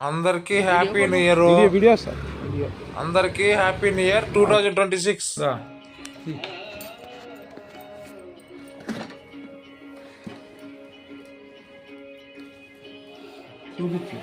అందరికీ happy new year video video sir video అందరికీ happy new year two thousand twenty six చూపించు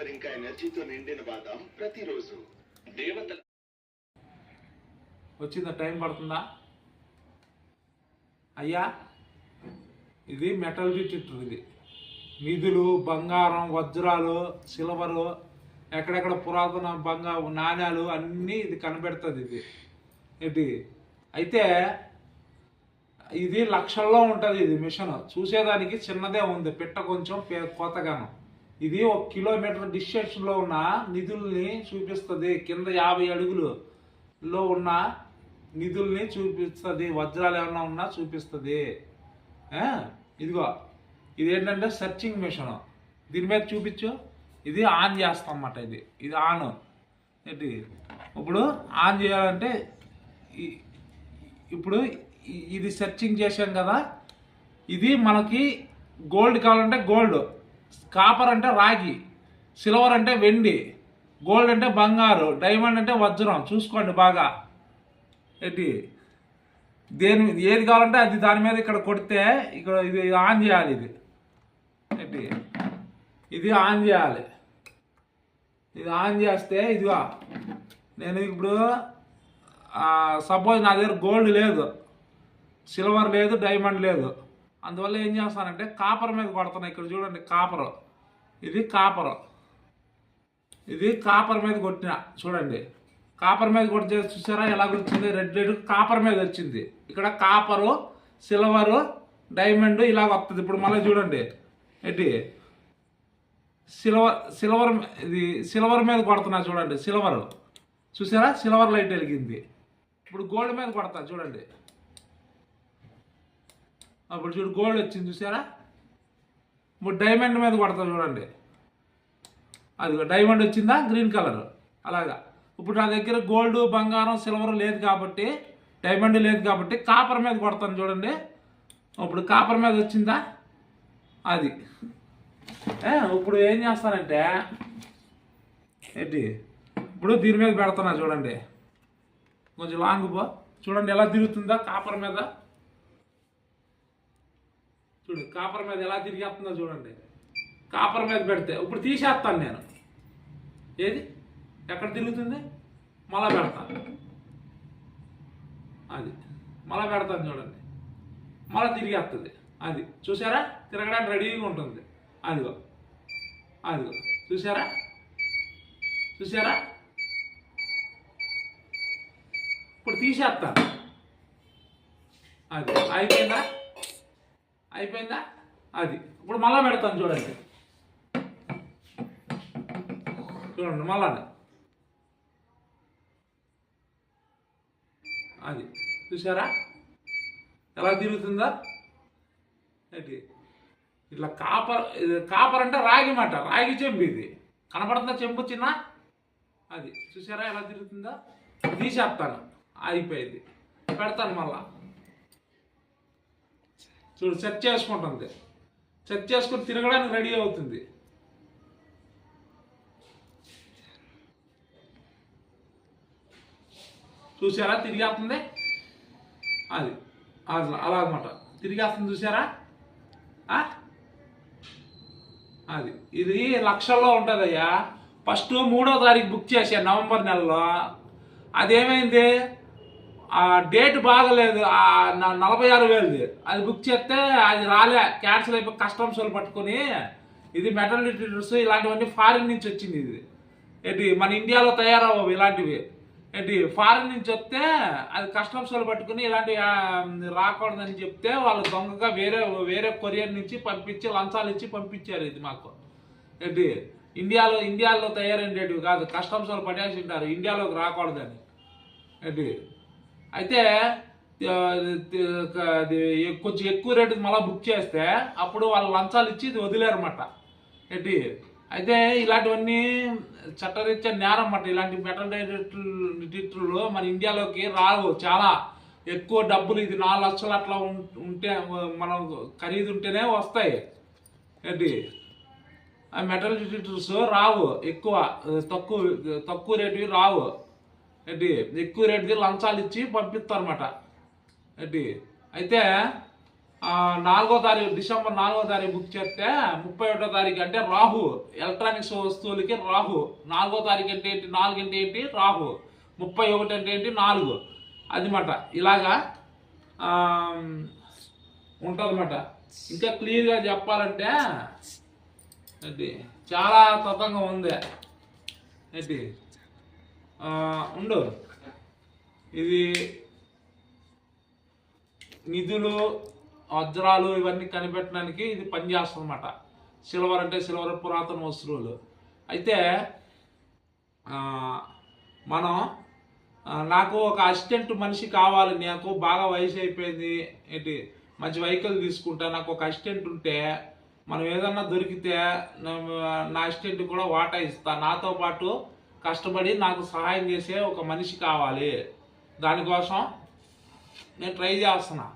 fibre ఇంకా ఎనర్జీతో నిండిన బాదం ప్రతిరోజు. దేవతల వచ్చిందా? టైం పడుతుందా? అయ్యా ఇది మెటల్ డిటెక్టర్ ఇది. నిధులు బంగారం వజ్రాలు సిల్వరు ఎక్కడెక్కడ పురాతన బంగారు నాణ్యాలు అన్నీ ఇది కనబెడుతుంది ఇది. ఇది అయితే ఇది లక్షల్లో ఉంటుంది ఇది మిషన్. చూసేదానికి చిన్నదే ఉంది. పిట్ట కొంచెం పే- ఇది ఒక కిలోమీటర్ డిస్టెన్స్లో ఉన్న నిధుల్ని చూపిస్తుంది. కింద యాభై అడుగులులో ఉన్న నిధుల్ని చూపిస్తుంది. వజ్రాలు ఏమన్నా ఉన్నా చూపిస్తుంది. ఇదిగో ఇది ఏంటంటే సెర్చింగ్ మిషన్ దీని మీద చూపించు. ఇది ఆన్ చేస్తాం అన్నమాట ఇది. ఇది ఆన్. ఏంటి? ఇప్పుడు ఆన్ చేయాలంటే ఇప్పుడు ఇది సెర్చింగ్ చేసాం కదా. ఇది మనకి గోల్డ్ కావాలంటే గోల్డ్ కాపర్ అంటే రాగి సిల్వర్ అంటే వెండి గోల్డ్ అంటే బంగారు డైమండ్ అంటే వజ్రం. చూసుకోండి బాగా. ఏంటి? దేని ఏది కావాలంటే అది దాని మీద ఇక్కడ కొడితే ఇక్కడ ఇది ఆన్ చేయాలి ఇది. ఏంటి? ఇది ఆన్ చేయాలి. ఇది ఆన్ చేస్తే ఇదిగో నేను ఇప్పుడు సపోజ్ నా దగ్గర గోల్డ్ లేదు సిల్వర్ లేదు డైమండ్ లేదు. అందువల్ల ఏం చేస్తానంటే కాపర్ మీద కొడుతున్నాయి ఇక్కడ చూడండి కాపర్. ఇది కాపర్. ఇది కాపర్ మీద కొట్టిన. చూడండి. కాపర్ మీద కొట్టి చూసారా ఎలా వచ్చింది రెడ్ రెడ్ కాపర్ మీద వచ్చింది. ఇక్కడ కాపరు సిల్వరు డైమండ్ ఇలా వస్తుంది ఇప్పుడు మళ్ళీ చూడండి. ఏంటి? సిల్వర్ సిల్వర్ ఇది సిల్వర్ మీద కొడుతున్నా చూడండి. సిల్వర్. చూసారా? సిల్వర్ లైట్ వెలిగింది. ఇప్పుడు గోల్డ్ మీద కొడతా. చూడండి. అప్పుడు చూడు గోల్డ్ వచ్చింది చూసారా? ఇప్పుడు డైమండ్ మీద కొడతా చూడండి. అది డైమండ్ వచ్చిందా? గ్రీన్ కలర్ అలాగా. ఇప్పుడు నా దగ్గర గోల్డ్ బంగారం సిల్వర్ లేదు కాబట్టి డైమండ్ లేదు కాబట్టి కాపర్ మీద కొడతాను చూడండి. ఇప్పుడు కాపర్ మీద వచ్చిందా? అది. ఇప్పుడు ఏం చేస్తానంటే ఏంటి? ఇప్పుడు దీని మీద పెడుతున్నా చూడండి. కొంచెం లాంగ్ పో. చూడండి ఎలా తిరుగుతుందా కాపర్ మీద? చూడు కాపర్ మీద ఎలా తిరిగేస్తుందో చూడండి. కాపర్ మీద పెడితే ఇప్పుడు తీసేస్తాను నేను. ఏది? ఎక్కడ తిరుగుతుంది? మళ్ళా పెడతాను అది. మళ్ళా పెడతాను చూడండి. మల తిరిగేస్తుంది. అది. చూసారా? తిరగడానికి రెడీగా ఉంటుంది. అదిగో. అదిగో. చూసారా? చూసారా? ఇప్పుడు తీసేస్తాను. అది. అయిపోయిందా? అయిపోయిందా? అది. ఇప్పుడు మళ్ళా పెడతాను చూడండి. చూడండి మళ్ళా అది. చూసారా ఎలా తిరుగుతుందా? ఏంటి? ఇట్లా కాపర్ కాపర్ అంటే రాగి మాట రాగి చెంబు ఇది. కనపడుతుందా చెంబు చిన్న? అది. చూసారా ఎలా తిరుగుతుందా? తీసేస్తాను. అయిపోయింది. పెడతాను మళ్ళా. చూడు సెట్ చేసుకుంటుంది. సెట్ చేసుకుని తిరగడానికి రెడీ అవుతుంది. చూసారా? తిరిగేస్తుంది. అది అలా అనమాట తిరిగేస్తుంది చూసారా? అది ఇది లక్షల్లో ఉంటుందయ్యా. ఫస్ట్ మూడో తారీఖు బుక్ చేశాను నవంబర్ నెలలో. అదేమైంది? ఆ డేట్ బాగలేదు ఆ నలభై ఆరు వేలది. అది బుక్ చేస్తే అది రాలే క్యాన్సిల్ అయిపోయి కస్టమ్స్ వాళ్ళు పట్టుకొని ఇది మెటల్ డిటెక్టర్స్ ఇలాంటివన్నీ ఫారిన్ నుంచి వచ్చింది ఇది. ఏంటి మన ఇండియాలో తయారవ్వవు ఇలాంటివి. ఏంటి ఫారెన్ నుంచి వస్తే అది కస్టమ్స్ వాళ్ళు పట్టుకుని ఇలాంటి రాకూడదని చెప్తే వాళ్ళు దొంగగా వేరే వేరే కొరియర్ నుంచి పంపించి లంచాలు ఇచ్చి పంపించారు ఇది మాకు. ఏంటి ఇండియాలో ఇండియాలో తయారైనవి కాదు కస్టమ్స్ వాళ్ళు పట్టేసి ఉంటారు ఇండియాలోకి రాకూడదని. ఏంటి అయితే కొంచెం ఎక్కువ రేటుకి మళ్ళీ బుక్ చేస్తే అప్పుడు వాళ్ళు లంచాలు ఇచ్చి ఇది వదిలేరన్నమాట. ఏంటి? అయితే ఇలాంటివన్నీ చట్టరీత్యా నేరం అన్నమాట ఇలాంటి మెటల్ డిటెక్టర్లు మన ఇండియాలోకి రావు చాలా. ఎక్కువ డబ్బులు ఇది నాలుగు లక్షలు అట్లా ఉం- ఉంటే మనం ఖరీదు ఉంటేనే వస్తాయి. ఏంటి? ఆ మెటల్ డిటెక్టర్స్ రావు ఎక్కువ. తక్కువ తక్కువ రేటువి రావు. ఏంటి? ఎక్కువ రేటుకి లంచాలు ఇచ్చి పంపిస్తారన్నమాట. ఏంటి? అయితే నాలుగో తారీఖు డిసెంబర్ నాలుగో తారీఖు బుక్ చేస్తే ముప్పై ఒకటో తారీఖు అంటే రాహు. ఎలక్ట్రానిక్స్ వస్తువులకి రాహు. నాలుగో తారీఖు అంటే ఏంటి? నాలుగు అంటే ఏంటి? రాహు. ముప్పై ఒకటి అంటే ఏంటి? నాలుగు. అదిమాట. ఇలాగా ఉంటుందన్నమాట. ఇంకా క్లియర్గా చెప్పాలంటే ఏంటి? చాలా తతంగా ఉంది. ఏంటి? ఉండవు ఇది నిధులు వజ్రాలు ఇవన్నీ కనిపెట్టడానికి ఇది పనిచేస్తుంది అనమాట సిల్వర్ అంటే సిల్వర్ పురాతన వస్తువులు అయితే మనం నాకు ఒక అసిస్టెంట్ మనిషి కావాలి నాకు బాగా వయసు అయిపోయింది ఏంటి మంచి వెహికల్ తీసుకుంటా నాకు ఒక అసిస్టెంట్ ఉంటే మనం ఏదన్నా దొరికితే నా- నా అసిస్టెంట్ కూడా వాటా ఇస్తా. నాతో పాటు కష్టపడి నాకు సహాయం చేసే ఒక మనిషి కావాలి. దానికోసం నేను ట్రై చేస్తున్నా.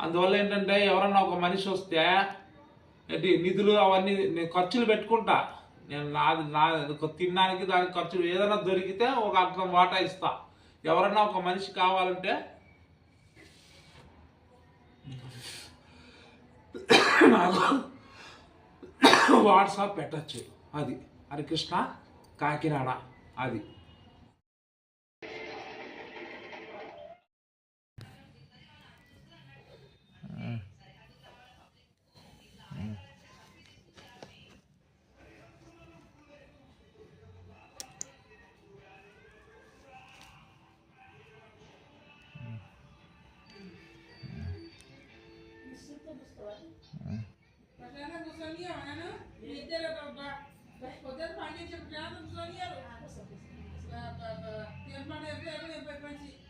అందువల్ల ఏంటంటే ఎవరన్నా ఒక మనిషి వస్తే ఏంటి నిధులు అవన్నీ నేను ఖర్చులు పెట్టుకుంటా. నేను నాది నా తినడానికి దానికి ఖర్చులు ఏదైనా దొరికితే ఒక అర్థం వాటా ఇస్తా. ఎవరన్నా ఒక మనిషి కావాలంటే నాకు వాట్సాప్ పెట్టచ్చు. అది. హరికృష్ణ కాకినాడ. అది Mañana no salía, mañana, literal, పొద్దున్న పండించి ప్రాంతం తీర్మానం ఎప్పుడు ఎప్పుడు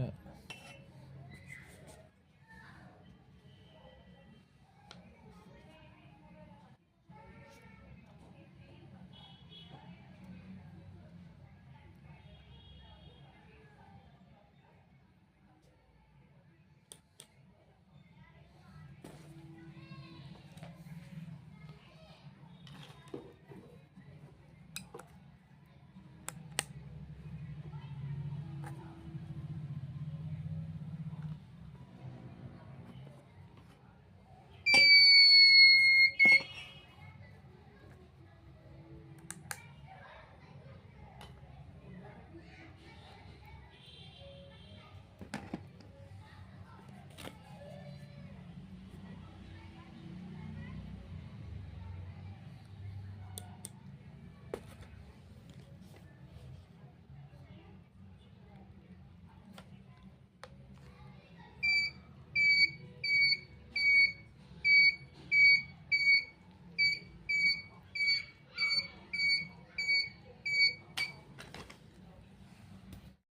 Yeah.